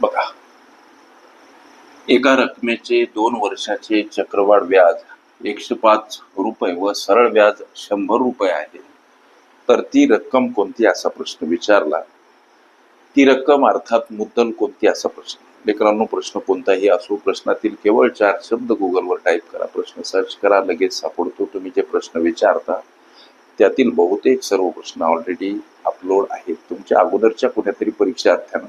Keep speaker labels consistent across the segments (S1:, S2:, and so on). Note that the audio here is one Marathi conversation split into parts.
S1: बघा. एका रकमेचे दोन वर्षाचे चक्रवाढ व्याज एकशे पाच रुपये व सरळ व्याज शंभर रुपये आहे. तर ती रक्कम कोणती असा प्रश्न विचारला. ती रक्कम अर्थात मुद्दल कोणती असा प्रश्न. लेकरांनो प्रश्न कोणताही असो प्रश्नातील केवळ चार शब्द गुगलवर टाईप करा. प्रश्न सर्च करा लगेच सापडतो. तुम्ही जे प्रश्न विचारता त्यातील बहुतेक सर्व प्रश्न ऑलरेडी अपलोड आहेत. तुमच्या अगोदरच्या कुठ्यातरी परीक्षार्थ्यानं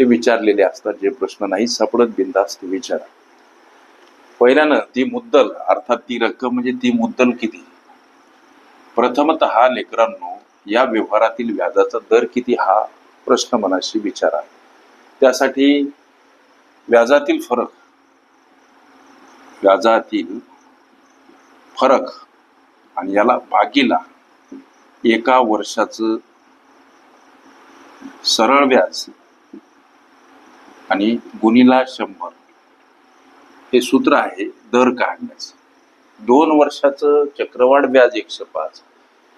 S1: ते विचारलेले असतात जे प्रश्न नाही सापडत बिंदास्त विचारा. पहिल्यानं ती मुद्दल अर्थात ती रक्कम म्हणजे ती मुद्दल किती? प्रथमत लेकरांनो या व्यवहारातील व्याजाचा दर किती हा प्रश्न मनाशी विचारा. त्यासाठी व्याजातील फरक व्याजातील फरक आणि याला भागीला एका वर्षाचं सरळ व्याज आणि गुणीला शंभर. हे सूत्र आहे दर काढण्याचं. दोन वर्षाचं चक्रवाढ व्याज एकशे पाच.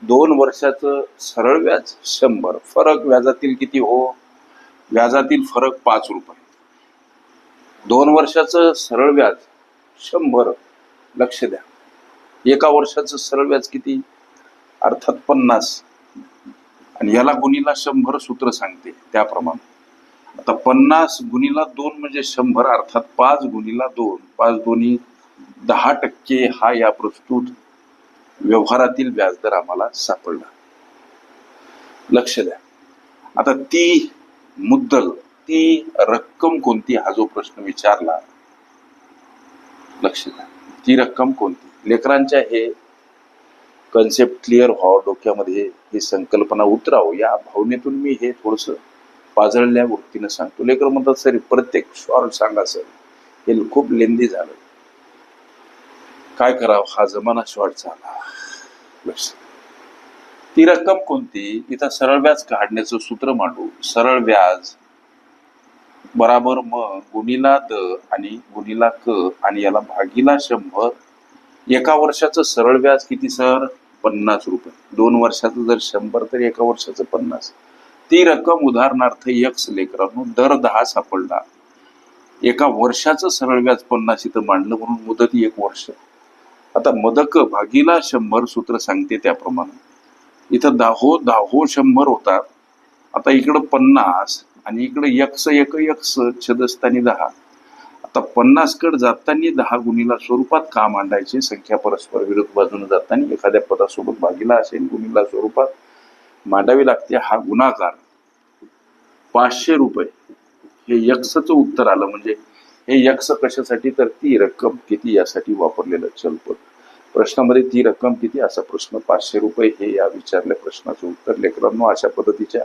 S1: दोन वर्षाचं सरळ व्याज शंभर. फरक व्याजातील किती हो? व्याजातील फरक पाच रुपये. दोन वर्षाचं सरळ व्याज शंभर. लक्ष द्या. एका वर्षाचं सरळ व्याज किती? अर्थात पन्नास. आणि याला गुणीला शंभर सूत्र सांगते त्याप्रमाणे. आता पन्नास गुणीला दोन म्हणजे शंभर अर्थात पाच गुणीला दोन. पाच दोन्ही दहा टक्के हा या प्रस्तुत व्यवहारातील व्याजदर आम्हाला सापडला. लक्ष द्या. आता ती मुद्दल ती रक्कम कोणती हा जो प्रश्न विचारला लक्ष द्या. ती रक्कम कोणती? लेकरांच्या हे कन्सेप्ट क्लिअर व्हावं डोक्यामध्ये ही संकल्पना उतरावं या भावनेतून मी हे थोडस पाजळल्या वृत्तीनं सांगतो लेकर म्हणतात सर प्रत्येक शॉर्ट सांगा सर. हे खूप लेंदी झालं. काय करावं? हा जमाना शॉर्ट झाला. ती रक्कम कोणती? इथं सरळ व्याज काढण्याचं सूत्र मांडू. सरळ व्याज बराबर म गुणीला द आणि गुणीला क आणि याला भागीला शंभर. एका वर्षाचं सरळ व्याज किती सर? पन्नास रुपये. दोन वर्षाचं जर शंभर तर एका वर्षाचं पन्नास. ती रक्कम उदाहरणार्थ यक्स लेकरांनो दर दहा सापडला. एका वर्षाचं सरळ व्याज पन्नास इथं मांडलं म्हणून मुदत एक वर्ष. आता मदक भागीला शंभर सूत्र सांगते त्याप्रमाणे. इथं दाहो दाहो शंभर होतात. आता इकडं पन्नास आणि इकडं यक्स एक यक्स छदस्थानी दहा. आता पन्नास कड जाताना दहा गुणीला स्वरूपात का मांडायचे? संख्या परस्पर विरुद्ध बाजूने जाताना एखाद्या पदासोबत भागीला असेल गुणीला स्वरूपात मांडावी लागते. हा गुणाकार. पाचशे रुपये. हे यक्षचं उत्तर आलं. म्हणजे हे यक्ष कशासाठी? तर ती रक्कम किती यासाठी वापरलेलं? चलपद प्रश्नामध्ये ती रक्कम किती? असा प्रश्न. पाचशे रुपये हे या विचारल्या प्रश्नाचं उत्तर. लेकरांनो अशा पद्धतीच्या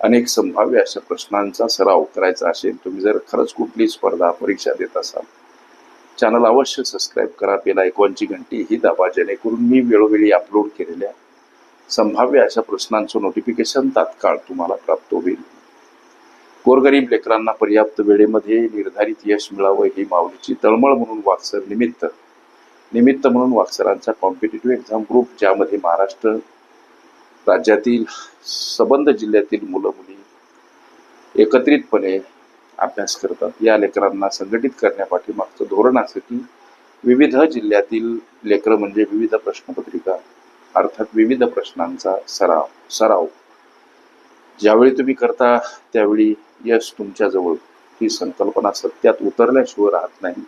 S1: अनेक संभाव्य अशा प्रश्नांचा सराव करायचा असेल तुम्ही जर खरंच कुठली स्पर्धा परीक्षा देत असाल चॅनल अवश्य सबस्क्राईब करा. बेल आयकॉनची घंटी ही दाबा जेणेकरून मी वेळोवेळी अपलोड केलेल्या संभाव्य अशा प्रश्नांचं नोटिफिकेशन तात्काळ तुम्हाला प्राप्त होईल. गोरगरीब लेकरांना पर्याप्त वेळेमध्ये निर्धारित यश मिळावं ही माऊलीची तळमळ म्हणून वाक्सर निमित्त. निमित्त म्हणून वाक्सरांचा कॉम्पिटेटिव्ह एक्झाम ग्रुप ज्यामध्ये महाराष्ट्र राज्यातील सबंध जिल्ह्यातील मुलं मुली एकत्रितपणे अभ्यास करतात. या लेकरांना संघटित करण्यापाठीमागचं धोरण असं की विविध जिल्ह्यातील लेकरं म्हणजे विविध प्रश्नपत्रिका अर्थात विविध प्रश्नांचा सराव सराव. ज्यावेळी तुम्ही करता त्यावेळी यश तुमच्याजवळ ही संकल्पना सत्यात उतरल्याशिवाय राहत नाही.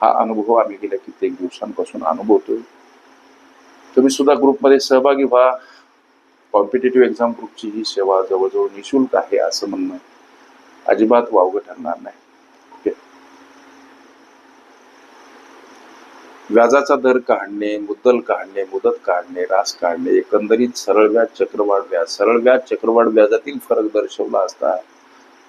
S1: हा अनुभव आम्ही गेल्या कित्येक दिवसांपासून अनुभवतोय. तुम्ही सुद्धा ग्रुपमध्ये सहभागी व्हा. कॉम्पिटेटिव्ह एक्झाम ग्रुपची ही सेवा जवळजवळ निशुल्क आहे असं म्हणणं अजिबात वावगं ठरणार नाही. व्याजाचा दर काढणे मुद्दल काढणे मुदत काढणे रास काढणे एकंदरीत सरळ व्याज चक्रवाढ व्याज सरळ व्याज चक्रवाढ व्याजातील फरक दर्शवला असता